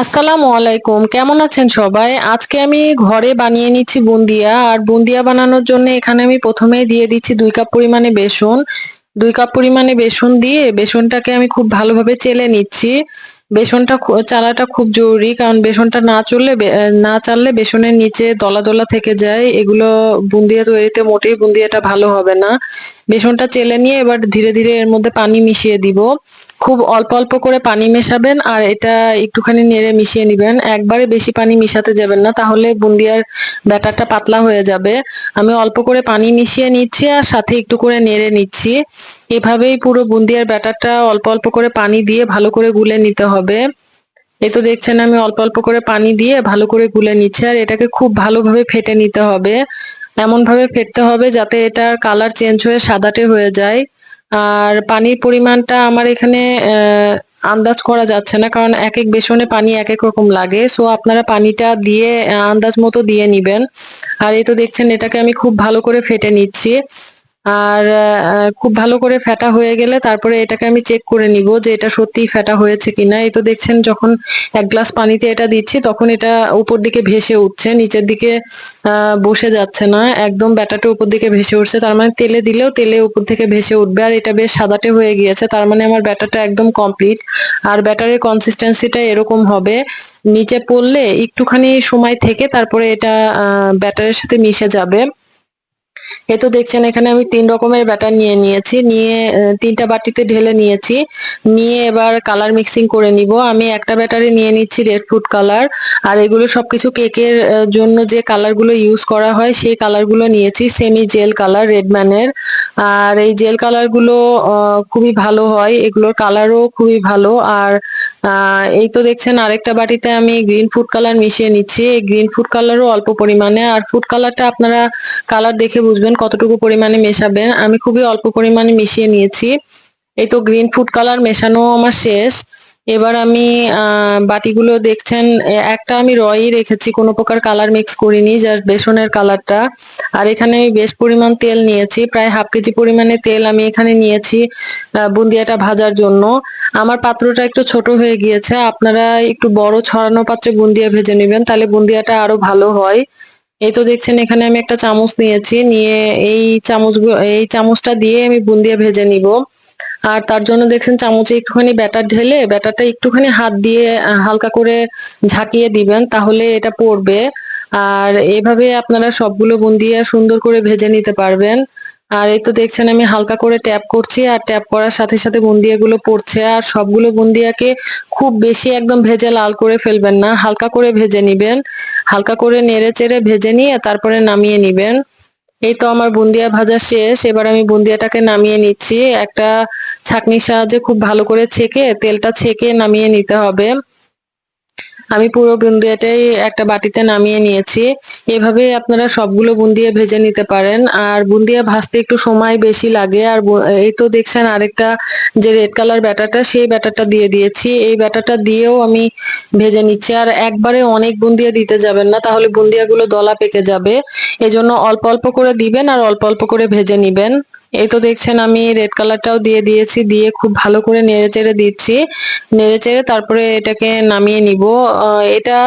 আসসালামু আলাইকুম, কেমন আছেন সবাই? আজকে আমি ঘরে বানিয়ে নিচ্ছি বুন্দিয়া, আর বুন্দিয়া বানানোর জন্য এখানে আমি প্রথমেই দিয়ে দিচ্ছি দুই কাপ পরিমাণে বেসন। দুই কাপ পরিমাণে বেসন দিয়ে বেসনটাকে আমি খুব ভালোভাবে চেলে নিচ্ছি। বেসনটা চালাটা খুব জরুরি, কারণ বেসনটা না চললে না চাললে বেসনের নিচে দলা দলা থেকে যায়। এগুলো বুন্দিয়া তৈরিতে মোটেই বুন্দিয়াটা ভালো হবে না। বেসনটা চেলে নিয়ে এবার ধীরে ধীরে এর মধ্যে পানি মিশিয়ে দিব। খুব অল্প অল্প করে পানি মেশাবেন আর এটা একটুখানি নেড়ে মিশিয়ে নিবেন। একবারে বেশি পানি মিশাতে যাবেন না, তাহলে বুন্দিয়ার ব্যাটারটা পাতলা হয়ে যাবে। আমি অল্প করে পানি মিশিয়ে নিচ্ছি আর সাথে একটু করে নেড়ে নিচ্ছি। এভাবেই পুরো বুন্দিয়ার ব্যাটারটা অল্প অল্প করে পানি দিয়ে ভালো করে গুলে নিতে হবে। এ তো দেখছেন আমি অল্প অল্প করে পানি দিয়ে ভালো করে গুলে নিচ্ছি আর এটাকে খুব ভালোভাবে ফেটে নিতে হবে। এমন ভাবে ফেটতে হবে যাতে এটার কালার চেঞ্জ হয়ে সাদাটে হয়ে যায়। আর পানির পরিমাণটা আমার এখানে আন্দাজ করা যাচ্ছে না, কারণ এক এক বেসনে পানি এক এক রকম লাগে। সো আপনারা পানিটা দিয়ে আন্দাজ মতো দিয়ে নিবেন। আর এই তো দেখছেন, এটাকে আমি খুব ভালো করে ফেটে নিচ্ছি। আর খুব ভালো করে ফেটা হয়ে গেলে তারপরে এটাকে আমি চেক করে নিব যে এটা সত্যিই ফেটা হয়েছে কিনা। এই তো দেখছেন যখন এক গ্লাস পানিতে এটা দিচ্ছি তখন এটা উপর দিকে ভেসে উঠছে, নিচের দিকে বসে যাচ্ছে না। একদম ব্যাটারটা উপর দিকে ভেসে উঠছে, তার মানে তেলে দিলেও তেলে উপর থেকে ভেসে উঠবে। আর এটা বেশ সাদাটে হয়ে গিয়েছে, তার মানে আমার ব্যাটারটা একদম কমপ্লিট আর ব্যাটারের কনসিস্টেন্সিটা এরকম হবে, নিচে পড়লে একটুখানি সময় থেকে তারপরে এটা ব্যাটারের সাথে মিশে যাবে। এ তো দেখছেন, এখানে আমি তিন রকমের ব্যাটার নিয়ে নিয়েছি। নিয়ে তিনটা বাটিতে ঢেলে নিয়েছি। নিয়ে এবার কালার মিক্সিং করে নিব। আমি একটা ব্যাটারে নিয়ে নিচ্ছি রেড ফুড কালার আর এগুলো সবকিছু কেকের জন্য যে কালারগুলো ইউজ করা হয়, সেই কালারগুলো নিয়েছি। সেমি জেল কালার রেডম্যানের আর এই জেল কালারগুলো খুবই ভালো হয়। এগুলোর কালারও খুবই ভালো। আর এই তো দেখছেন, আরেকটা বাটিতে আমি গ্রিন ফুড কালার মিশিয়ে নিচ্ছি। এই গ্রিন ফুড কালারও অল্প পরিমাণে। আর ফুড কালারটা আপনারা কালার দেখে বুঝবেন কতটুকু পরিমাণে মেশাবেন আমি খুবই অল্প পরিমাণে মিশিয়ে নিয়েছি। এই তো গ্রিন ফুড কালার মেশানো আমার শেষ। এবার আমি বাটিগুলো দেখছেন একটা আমি রয়ই রেখেছি, কোনো প্রকার কালার মিক্স করিনি জাস্ট বেসনের কালারটা আর এখানে আমি বেশ পরিমাণ তেল নিয়েছি, প্রায় হাফ কেজি পরিমাণে তেল আমি এখানে নিয়েছি বুন্দিয়াটা ভাজার জন্য। আমার পাত্রটা একটু ছোট হয়ে গিয়েছে, আপনারা একটু বড় ছড়ানো পাত্রে বুন্দিয়া ভেজে নেবেন, তাহলে বুন্দিয়াটা আরও ভালো হয়। এই তো দেখছেন, এখানে আমি একটা চামচ নিয়েছি, নিয়ে এই চামচ এই চামচটা দিয়ে আমি বুন্দিয়া ভেজে নিব। আর তার জন্য দেখছেন, চামচে একটুখানি ব্যাটার ঢেলে, ব্যাটারটা একটুখানি হাত দিয়ে হালকা করে ঝাঁকিয়ে দিবেন, তাহলে এটা পড়বে। আর এভাবে আপনারা সবগুলো বুন্দিয়া সুন্দর করে ভেজে নিতে পারবেন। আর এই তো দেখছেন, আমি হালকা করে ট্যাপ করছি, আর ট্যাপ করার সাথে সাথে বুন্দিয়াগুলো পড়ছে। আর সবগুলো বুন্দিয়াকে খুব বেশি একদম ভেজে লাল করে ফেলবেন না, হালকা করে ভেজে নিবেন। হালকা করে নেড়ে চেড়ে ভেজে নিয়ে তারপরে নামিয়ে নিবেন। এই তো আমার বুন্দিয়া ভাজা শেষ। এবার আমি বুন্দিয়াটাকে নামিয়ে নিচ্ছি। একটা ছাঁকনির সাহায্যে খুব ভালো করে ছেঁকে, তেলটা ছেঁকে নামিয়ে নিতে হবে। আমি পুরো বুন্দিয়াটাই একটা বাটিতে নামিয়ে নিয়েছি। এভাবে আপনারা সবগুলো বুন্দিয়া ভেজে নিতে পারেন। আর বুন্দিয়া ভাজতে একটু সময় বেশি লাগে। আর এই তো দেখছেন আরেকটা যে রেড কালার ব্যাটারটা, সেই ব্যাটারটা দিয়ে দিয়েছি। এই ব্যাটারটা দিয়েও আমি ভেজে নিচ্ছি। আর একবারে অনেক বুন্দিয়া দিতে যাবেন না, তাহলে বুন্দিয়াগুলো দলা পেকে যাবে। এজন্য অল্প অল্প করে দিবেন আর অল্প অল্প করে ভেজে নিবেন। এই তো দেখছেন আমি রেড কালারটাও দিয়ে দিয়েছি, দিয়ে খুব ভালো করে নেড়ে চেড়ে দিচ্ছি। নেড়ে চেড়ে তারপরে এটাকে নামিয়ে নিব। এটা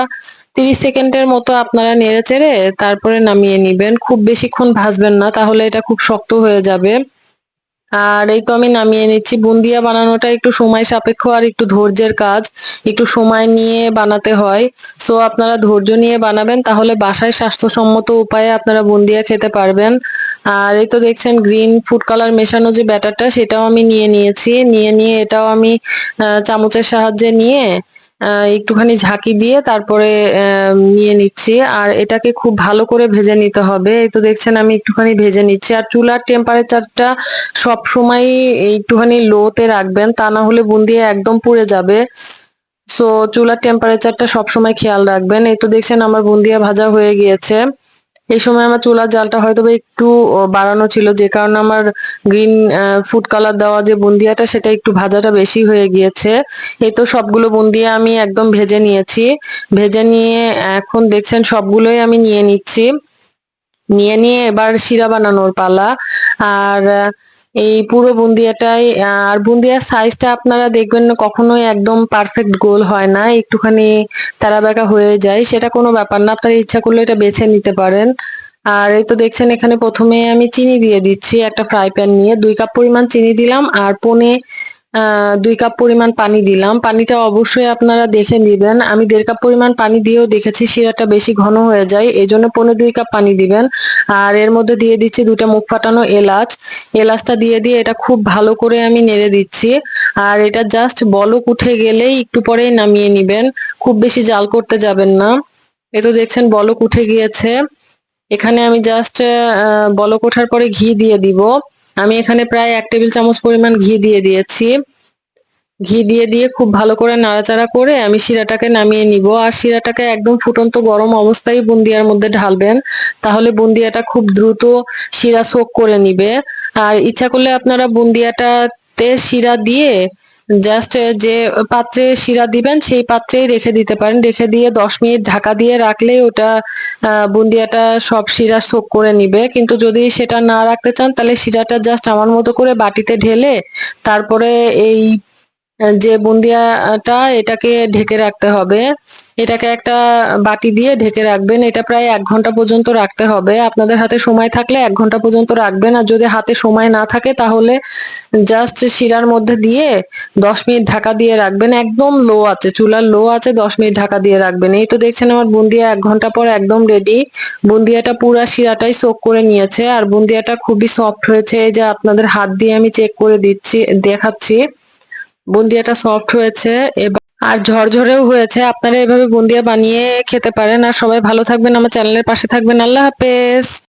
তিরিশ সেকেন্ডের মতো আপনারা নেড়ে চেড়ে তারপরে নামিয়ে নিবেন। খুব বেশিক্ষণ ভাজবেন না, তাহলে এটা খুব শক্ত হয়ে যাবে। আর এই তো আমি নামিয়ে নিচ্ছি। বুন্দিয়া বানানোটা একটু সময় সাপেক্ষ আর একটু ধৈর্যের কাজ। একটু সময় নিয়ে বানাতে হয়। সো আপনারা ধৈর্য নিয়ে বানাবেন, তাহলে বাসায় স্বাস্থ্যসম্মত উপায়ে আপনারা বুন্দিয়া খেতে পারবেন। আর এই তো দেখছেন গ্রিন ফুড কালার মেশানো যে ব্যাটারটা, সেটাও আমি নিয়ে নিয়েছি। নিয়ে নিয়ে এটাও আমি চামচের সাহায্যে নিয়ে একটুখানি ঝাঁকি দিয়ে তারপরে নিয়ে নিচ্ছি। আর এটাকে খুব ভালো করে ভেজে নিতে হবে। এই তো দেখছেন আমি একটুখানি ভেজে নিচ্ছি। আর চুলার টেম্পারেচারটা সব সময় একটুখানি লোতে রাখবেন, তা না হলে বুন্দিয়া একদম পুড়ে যাবে। সো চুলার টেম্পারেচারটা সবসময় খেয়াল রাখবেন। এই তো দেখছেন আমার বুন্দিয়া ভাজা হয়ে গিয়েছে। এই সময় আমার চুলার জালটা হয়তো বা একটু বাড়ানো ছিল। যে কারণে আমার গ্রিন ফুড কালার দেওয়া যে বুন্দিয়াটা, সেটা একটু ভাজাটা বেশি হয়ে গিয়েছে। এই তো সবগুলো বুন্দিয়া আমি একদম ভেজে নিয়েছি। ভেজে নিয়ে এখন দেখছেন সবগুলোই আমি নিয়ে নিচ্ছি। নিয়ে নিয়ে এবার শিরা বানানোর পালা। আর এই পুরো বুন্দিয়াটাই, আর বুন্দিয়ার সাইজটা আপনারা দেখবেন না, কখনোই একদম পারফেক্ট গোল হয় না, একটুখানি তারা বেঁকা হয়ে যায়, সেটা কোনো ব্যাপার না, আপনারা ইচ্ছা করলে এটা বেছে নিতে পারেন। আর এই তো দেখছেন, এখানে প্রথমে আমি চিনি দিয়ে দিচ্ছি একটা ফ্রাই প্যান নিয়ে, দুই কাপ পরিমাণ চিনি দিলাম, আর পনে দুই কাপ পরিমাণ পানি দিলাম। পানিটা অবশ্যই আপনারা দেখে নেবেন। আমি দেড় কাপ পরিমাণ পানি দিয়েও দেখেছি শিরাটা বেশি ঘন হয়ে যায় এই জন্য পনেরো দুই কাপ পানি দিবেন। আর এর মধ্যে দিয়ে দিচ্ছি দুটা মুখ ফাটানো এলাচ। এলাচটা দিয়ে দিয়ে এটা খুব ভালো করে আমি নেড়ে দিচ্ছি। আর এটা জাস্ট বলক উঠে গেলেই একটু পরেই নামিয়ে নিবেন। খুব বেশি জাল করতে যাবেন না। এ তো দেখছেন বলক উঠে গিয়েছে। এখানে আমি জাস্ট বলক ওঠার পরে ঘি দিয়ে দিব। আমি এখানে প্রায় এক টেবিল চামচ পরিমাণ ঘি দিয়ে দিয়েছি। ঘি দিয়ে দিয়ে খুব ভালো করে নাড়াচাড়া করে আমি শিরাটাকে নামিয়ে নিব। আর শিরাটাকে একদম ফুটন্ত গরম অবস্থায় বুন্দিয়ার মধ্যে ঢালবেন, তাহলে বুন্দিয়াটা খুব দ্রুত শিরা শোক করে নিবে। আর ইচ্ছা করলে আপনারা বুন্দিয়াটাতে শিরা দিয়ে জাস্ট যে পাত্রে শিরা দিবেন, সেই পাত্রেই রেখে দিতে পারেন। রেখে দিয়ে দশ মিনিট ঢাকা দিয়ে রাখলে ওটা বুন্দিয়াটা সব শিরা শোক করে নিবে। কিন্তু যদি সেটা না রাখতে চান, তাহলে শিরাটা জাস্ট আমার মতো করে বাটিতে ঢেলে, তারপরে এই যে বুন্দিয়াটা এটাকে ঢেকে রাখতে হবে। এটাকে একটা বাটি দিয়ে ঢেকে রাখবেন। এটা প্রায় এক ঘণ্টা পর্যন্ত রাখতে হবে। আপনাদের হাতে সময় থাকলে এক ঘণ্টা পর্যন্ত রাখবেন। আর যদি হাতে সময় না থাকে, তাহলে জাস্ট শিরার মধ্যে দিয়ে দশ মিনিট ঢাকা দিয়ে রাখবেন। একদম লো আছে। চুলার লো আছে, দশ মিনিট ঢাকা দিয়ে রাখবেন। এই তো দেখছেন আমার বুন্দিয়া এক ঘণ্টা পর একদম রেডি বুন্দিয়াটা পুরা শিরাটাই সোক করে নিয়েছে। আর বুন্দিয়াটা খুবই সফট হয়েছে। এই যে আপনাদের হাত দিয়ে আমি চেক করে দিচ্ছি, দেখাচ্ছি। বুন্দিয়াটা সফট হয়েছে, এবার আর ঝরঝরেও হয়েছে। আপনারা এভাবে বুন্দিয়া বানিয়ে খেতে পারেন। আর সবাই ভালো থাকবেন। আমার চ্যানেলের পাশে থাকবেন। আল্লাহ হাফেজ।